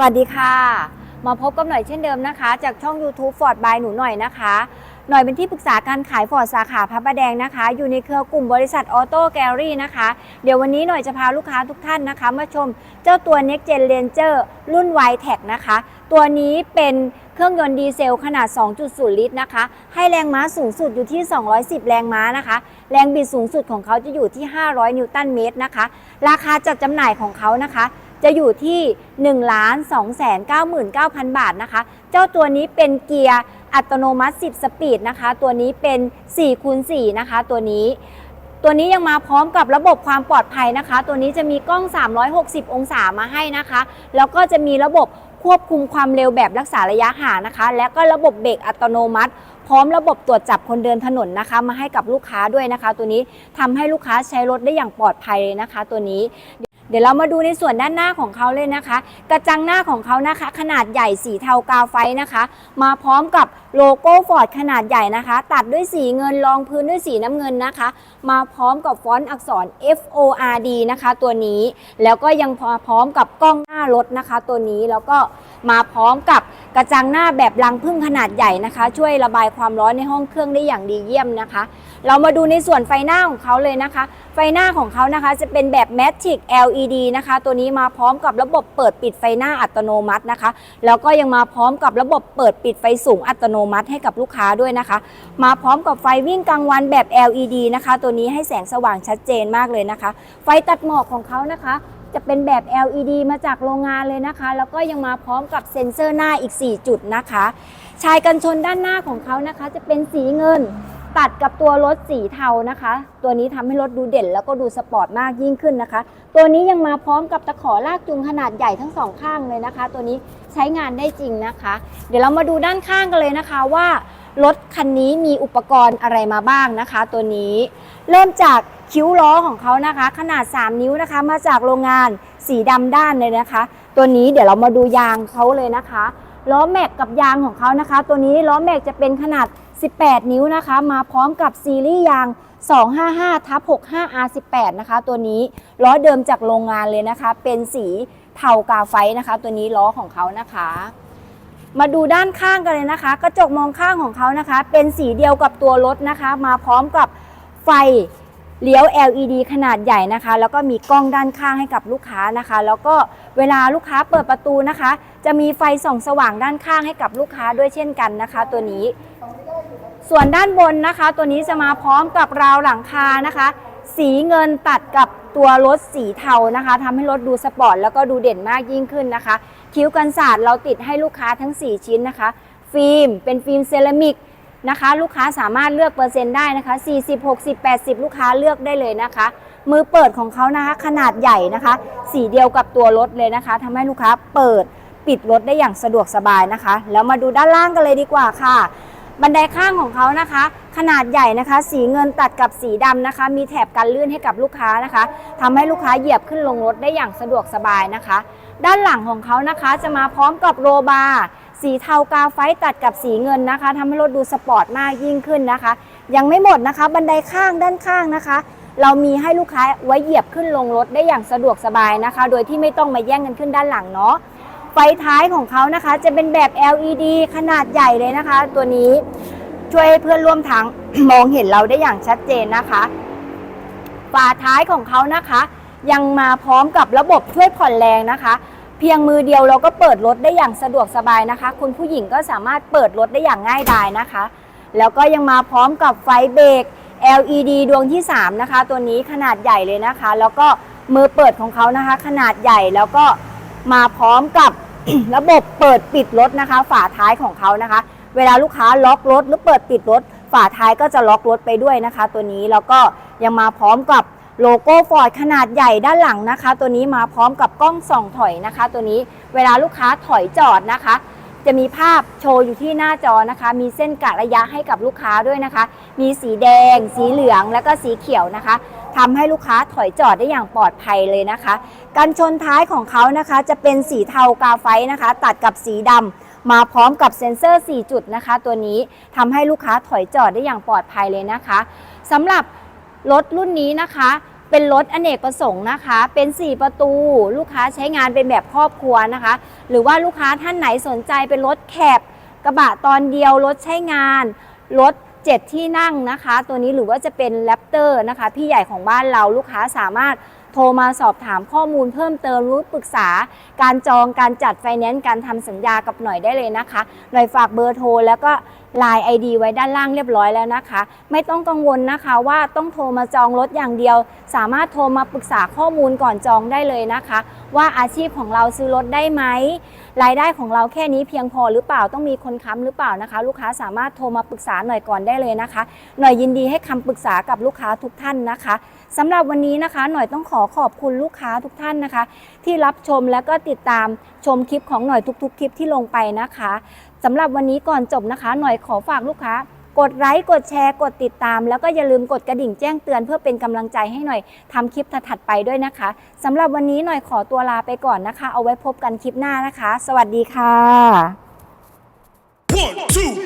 วัสดีค่ะ มาพบกับหน่อยเช่นเดิมนะคะ จากช่อง YouTube Ford by หนูหน่อยนะคะ หน่อยเป็นที่ปรึกษาการขายฟอร์ดสาขาพระประแดงนะคะ อยู่ในเครือกลุ่มบริษัทออโต้แกลลี่นะคะ เดี๋ยววันนี้หน่อยจะพาลูกค้าทุกท่านนะคะ มาชมเจ้าตัว Next Gen Ranger รุ่น y t e c นะคะ ตัวนี้เป็นเครื่องยนต์ดีเซลขนาด 2.0 ลิตรนะคะ ให้แรงม้าสูงสุดอยู่ที่ 210 แรงม้านะคะ แรงบิดสูงสุดของเขาจะอยู่ที่ 500 นิวตันเมตรนะคะ ราคาจัดจำหน่ายของเขานะคะ จะอยู่ที่1ล้าน2 9 9 0 0 0 บาทนะคะ เจ้าตัวนี้เป็นเกียร์อัตโนมัติ 10 สปีดนะคะ ตัวนี้เป็น4คูณ4นะคะ ตัวนี้ ตัวนี้ยังมาพร้อมกับระบบความปลอดภัยนะคะ ตัวนี้จะมีกล้อง 360 องศามาให้นะคะ แล้วก็จะมีระบบควบคุมความเร็วแบบรักษาระยะห่างนะคะ แล้วก็ระบบเบรกอัตโนมัติ พร้อมระบบตรวจจับคนเดินถนนนะคะ มาให้กับลูกค้าด้วยนะคะ ตัวนี้ทำให้ลูกค้าใช้รถได้อย่างปลอดภัยเลยนะคะ ตัวนี้ เดี๋ยวเรามาดูในส่วนด้านหน้าของเขาเลยนะคะ กระจังหน้าของเขานะคะ ขนาดใหญ่สีเทากาไฟนะคะ มาพร้อมกับโลโก้ฟอร์ดขนาดใหญ่นะคะ ตัดด้วยสีเงินรองพื้นด้วยสีน้ำเงินนะคะ มาพร้อมกับฟอนต์อักษร F O R D นะคะ ตัวนี้ แล้วก็ยังพอพร้อมกับกล้องหน้ารถนะคะ ตัวนี้แล้วก็ มาพร้อมกับกระจังหน้าแบบรังพึ่งขนาดใหญ่นะคะ ช่วยระบายความร้อนในห้องเครื่องได้อย่างดีเยี่ยมนะคะ เรามาดูในส่วนไฟหน้าของเขาเลยนะคะ ไฟหน้าของเขานะคะจะเป็นแบบ Matic LED นะคะ ตัวนี้มาพร้อมกับระบบเปิดปิดไฟหน้าอัตโนมัตินะคะ แล้วก็ยังมาพร้อมกับระบบเปิดปิดไฟสูงอัตโนมัติให้กับลูกค้าด้วยนะคะ มาพร้อมกับไฟวิ่งกลางวันแบบ LED นะคะ ตัวนี้ให้แสงสว่างชัดเจนมากเลยนะคะ ไฟตัดหมอกของเขานะคะ จะเป็นแบบ LED มาจากโรงงานเลยนะคะ แล้วก็ยังมาพร้อมกับเซ็นเซอร์หน้าอีก 4 จุดนะคะ ชายกันชนด้านหน้าของเขานะคะ จะเป็นสีเงินตัดกับตัวรถสีเทานะคะ ตัวนี้ทำให้รถดูเด่น แล้วก็ดูสปอร์ตมากยิ่งขึ้นนะคะ ตัวนี้ยังมาพร้อมกับตะขอลากจูงขนาดใหญ่ทั้งสองข้างเลยนะคะ ตัวนี้ใช้งานได้จริงนะคะ เดี๋ยวเรามาดูด้านข้างกันเลยนะคะว่ารถคันนี้มีอุปกรณ์อะไรมาบ้างนะคะ ตัวนี้เริ่มจาก คิ้วล้อของเขานะคะ ขนาด 3 นิ้วนะคะ มาจากโรงงานสีดำด้านเลยนะคะ ตัวนี้เดี๋ยวเรามาดูยางเขาเลยนะคะล้อแม็กกับยางของเขานะคะ ตัวนี้ล้อแม็กจะเป็นขนาด 18 นิ้วนะคะ มาพร้อมกับซีรีส์ยาง 255ทับ65 R18 นะคะ ตัวนี้ล้อเดิมจากโรงงานเลยนะคะ เป็นสีเทากาไฟนะคะ ตัวนี้ล้อของเขานะคะ มาดูด้านข้างกันเลยนะคะ กระจกมองข้างของเขานะคะ เป็นสีเดียวกับตัวรถนะคะ มาพร้อมกับไฟ เลี้ยว LED ขนาดใหญ่นะคะ แล้วก็มีกล้องด้านข้างให้กับลูกค้านะคะ แล้วก็เวลาลูกค้าเปิดประตูนะคะ จะมีไฟส่องสว่างด้านข้างให้กับลูกค้าด้วยเช่นกันนะคะ ตัวนี้ ส่วนด้านบนนะคะ ตัวนี้จะมาพร้อมกับราวหลังคานะคะ สีเงินตัดกับตัวรถสีเทานะคะทำให้รถดูสปอร์ตแล้วก็ดูเด่นมากยิ่งขึ้นนะคะ คิ้วกันศาสตร์เราติดให้ลูกค้าทั้ง 4 ชิ้นนะคะ ฟิล์มเป็นฟิล์มเซรามิก นะคะ ลูกค้าสามารถเลือกเปอร์เซ็นต์ได้นะคะ 40 60 80 ลูกค้าเลือกได้เลยนะคะ มือเปิดของเขานะคะ ขนาดใหญ่นะคะ สีเดียวกับตัวรถเลยนะคะทำให้ลูกค้าเปิดปิดรถได้อย่างสะดวกสบายนะคะ แล้วมาดูด้านล่างกันเลยดีกว่าค่ะ บันไดข้างของเขานะคะ ขนาดใหญ่นะคะ สีเงินตัดกับสีดำนะคะ มีแถบกันลื่นให้กับลูกค้านะคะทำให้ลูกค้าเหยียบขึ้นลงรถได้อย่างสะดวกสบายนะคะ ด้านหลังของเขานะคะ จะมาพร้อมกับโรบาร์ สีเทากาไฟตัดกับสีเงินนะคะทำให้รถดูสปอร์ตมากยิ่งขึ้นนะคะ ยังไม่หมดนะคะ บันไดข้างด้านข้างนะคะ เรามีให้ลูกค้าไว้เหยียบขึ้นลงรถได้อย่างสะดวกสบายนะคะ โดยที่ไม่ต้องมาแย่งกันขึ้นด้านหลังเนาะไฟท้ายของเขานะคะ จะเป็นแบบ LED ขนาดใหญ่เลยนะคะ ตัวนี้ช่วยให้เพื่อนร่วมทางมองเห็นเราได้อย่างชัดเจนนะคะฝาท้ายของเขานะคะ ยังมาพร้อมกับระบบช่วยผ่อนแรงนะคะ เพียงมือเดียวเราก็เปิดรถได้อย่างสะดวกสบายนะคะ คุณผู้หญิงก็สามารถเปิดรถได้อย่างง่ายดายนะคะ แล้วก็ยังมาพร้อมกับไฟเบรก LED ดวงที่ 3 นะคะ ตัวนี้ขนาดใหญ่เลยนะคะ แล้วก็มือเปิดของเขานะคะ ขนาดใหญ่แล้วก็มาพร้อมกับ ระบบเปิดปิดรถนะคะ ฝาท้ายของเขานะคะ เวลาลูกค้าล็อกรถหรือเปิดปิดรถ ฝาท้ายก็จะล็อกรถไปด้วยนะคะ ตัวนี้แล้วก็ยังมาพร้อมกับ โลโก้ฟอร์ดขนาดใหญ่ด้านหลังนะคะ ตัวนี้มาพร้อมกับกล้องส่องถอยนะคะ ตัวนี้เวลาลูกค้าถอยจอดนะคะ จะมีภาพโชว์อยู่ที่หน้าจอนะคะ มีเส้นกะระยะให้กับลูกค้าด้วยนะคะ มีสีแดง สีเหลืองแล้วก็สีเขียวนะคะทำให้ลูกค้าถอยจอดได้อย่างปลอดภัยเลยนะคะกันชนท้ายของเขานะคะ จะเป็นสีเทากาไฟนะคะ ตัดกับสีดำมาพร้อมกับเซ็นเซอร์ 4 จุดนะคะ ตัวนี้ทำให้ลูกค้าถอยจอดได้อย่างปลอดภัยเลยนะคะสำหรับ รถรุ่นนี้นะคะ เป็นรถอเนกประสงค์นะคะ เป็น 4 ประตู ลูกค้าใช้งานเป็นแบบครอบครัวนะคะ หรือว่าลูกค้าท่านไหนสนใจเป็นรถแคบกระบะตอนเดียวรถใช้งานรถ7ที่นั่งนะคะ ตัวนี้หรือว่าจะเป็นแรปเตอร์นะคะ พี่ใหญ่ของบ้านเราลูกค้าสามารถ โทรมาสอบถามข้อมูลเพิ่มเติมรู้ปรึกษา การจองการจัดไฟแนนซ์การทำสัญญากับหน่อยได้เลยนะคะหน่อยฝากเบอร์โทรแล้วก็ Line ID ไว้ด้านล่างเรียบร้อยแล้วนะคะ ไม่ต้องกังวลนะคะว่าต้องโทรมาจองรถอย่างเดียว สามารถโทรมาปรึกษาข้อมูลก่อนจองได้เลยนะคะว่าอาชีพของเราซื้อรถได้ไหมรายได้ของเราแค่นี้เพียงพอหรือเปล่าต้องมีคนค้ำหรือเปล่านะคะ ลูกค้าสามารถโทรมาปรึกษาหน่อยก่อนได้เลยนะคะ หน่อยยินดีให้คำปรึกษากับลูกค้าทุกท่านนะคะสำหรับวันนี้นะคะ หน่อยต้องขอขอบคุณลูกค้าทุกท่านนะคะ ที่รับชมแล้วก็ติดตามชมคลิปของหน่อยทุกๆ คลิปที่ลงไปนะคะสำหรับวันนี้ก่อนจบนะคะ หน่อยขอฝากลูกค้า กดไลค์กดแชร์ กดติดตาม แล้วก็อย่าลืมกดกระดิ่งแจ้งเตือนเพื่อเป็นกำลังใจให้หน่อยทำคลิปถัดๆไปด้วยนะคะสำหรับวันนี้หน่อยขอตัวลาไปก่อนนะคะ เอาไว้พบกันคลิปหน้านะคะ สวัสดีค่ะ One, two!